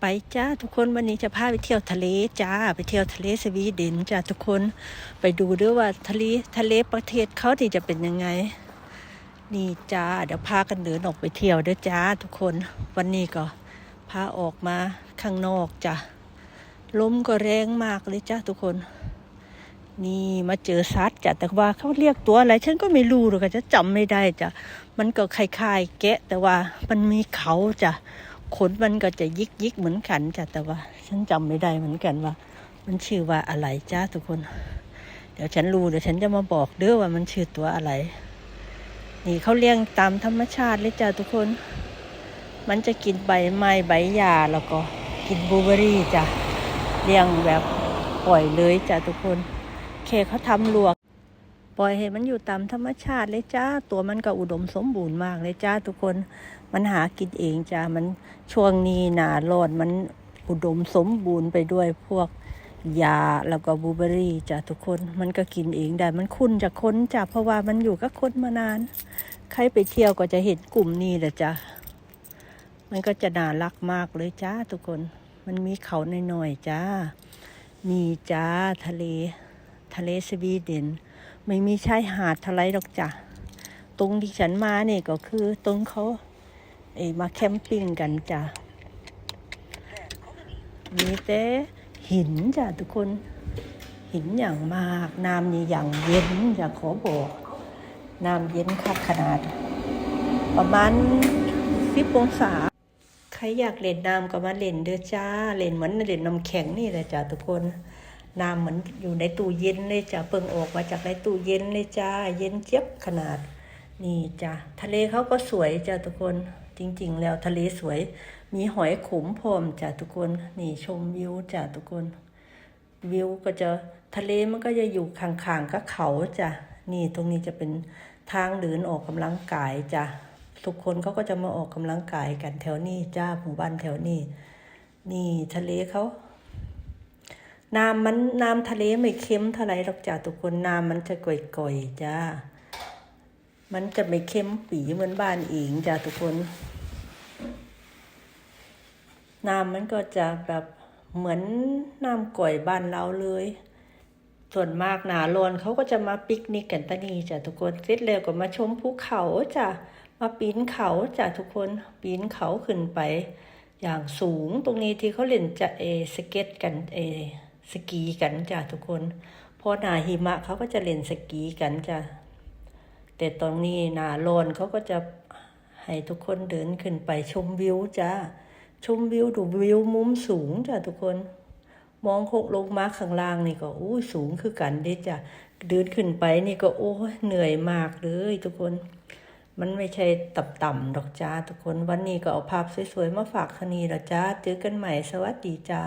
ไปจ้าทุกคนวันนี้จะพาไปเที่ยวทะเลจ้าไปเที่ยวทะเลสวีเดนจ้าทุกคนไปดูด้วยว่าทะเลทะเลประเทศเขาที่จะเป็นยังไง นี่จ้าเดี๋ยวพากันเดินออกไปเที่ยวด้อจ้าทุกคนวันนี้ก็พาออกมาข้างนอกจ้ะลมก็แรงมากเลยจ้าทุกคน นี่มาเจอซัดจ้ะแต่ว่าเขาเรียกตัวอะไร ฉันก็ไม่รู้หรอกจะจำไม่ได้จ้ะมันก็คล้ายๆแกะ แต่ว่ามันมีเขาจ้ะ ขนมันก็จะยิกยิกเหมือนกันจ้ะแต่ว่า ฉันจำไม่ได้เหมือนกันว่า มันชื่อว่าอะไรจ้าทุกคน เดี๋ยวฉันรู้เดี๋ยวฉันจะมาบอกเด้อว่ามันชื่อตัวอะไร นี่เขาเลี้ยงตามธรรมชาติเลยจ้ะทุกคน มันจะกินใบไม้ใบหญ้าแล้วก็กินบลูเบอรี่จ้ะเลี้ยงแบบปล่อยเลยจ้ะทุกคน เคเขาทำลวก ล่อยให้มันอยู่ตามธรรมชาติเลยจ้า ตัวมันก็อุดมสมบูรณ์มากเลยจ้าทุกคน มันหากินเองจ้า มันช่วงนี้หนาร้อนมันอุดมสมบูรณ์ไปด้วยพวกยาแล้วก็บูเบอรี่จ้าทุกคน มันก็กินเองได้ มันคุ้นจากคนจ้าเพราะว่ามันอยู่กับคนมานาน ใครไปเที่ยวก็จะเห็นกลุ่มนี้แหละจ้ามันก็จะน่ารักมากเลยจ้าทุกคน มันมีเขาหน่อยๆจ้า มีจ้าทะเล ทะเลสวีเดน ไม่มีชายหาดทะเลหรอกจ้ะ ตรงที่ฉันมาเนี่ยก็คือตรงเขาเอมาแคมปิ้งกันจ้ะ มีแต่หินจ้ะทุกคน หินอย่างมาก น้ำนี่อย่างเย็นจะขอบอกน้ำเย็นคักขนาด ประมาณสิบองศา ใครอยากเล่นน้ำก็มาเล่นเด้อจ้า เล่นเหมือนเล่นน้ำแข็งนี่แหละจ้าทุกคน น้ำเหมือนอยู่ในตู้เย็นเลยจ้าเพิ่งออกมาจากในตู้เย็นเลยจ้าเย็นเจี๊ยบขนาด นี่จ้าทะเลเขาก็สวยจ้าทุกคนจริง ๆ แล้วทะเลสวย มีหอยขมพรมจ้าทุกคนนี่ชมวิวจ้าทุกคน วิวก็จะทะเลมันก็จะอยู่ข้างๆกับเขาจ้ะนี่ตรงนี้จะเป็นทางเดินออกกำลังกายจ้ะทุกคนเขาก็จะมาออกกำลังกายกันแถวนี้จ้าหมู่บ้านแถวนี้ นี่ทะเลเขา น้ำมันน้ำทะเลไม่เค็มเท่าไหรหรอกจ้าทุกคนน้ำมันจะก่อยๆจ้ามันจะไม่เค็มปีเหมือนบ้านเองจ้าทุกคน น้ำมันก็จะแบบเหมือนน้ำก่อยบ้านเราเลย ส่วนมากหนาร้นเขาก็จะมาปิกนิกกันตะนีจ้ะทุกคนเสร็จแล้วก็มาชมภูเขาจ้ะมาปีนเขาจ้ะทุกคนปีนเขาขึ้นไป อย่างสูงตรงนี้ที่เขาเล่นจะเอสเก็ตกันเอ สกีกันจ้ะทุกคนพอหนาหิมะเขาก็จะเล่นสกีกันจ้ะแต่ตรงนี้หนาร้อนเขาก็จะให้ทุกคนเดินขึ้นไปชมวิวจ้าชมวิวดูวิวมุมสูงจ้ะทุกคน มองโคกลงมาข้างล่างนี่ก็อู้สูงคือกันเด้จ้ะเดินขึ้นไปนี่ก็โอ้เหนื่อยมากเลยทุกคน มันไม่ใช่ต่ำๆดอกจ้าทุกคน วันนี้ก็เอาภาพสวยๆมาฝากคณีละจ้าเจอกันใหม่สวัสดีจ้า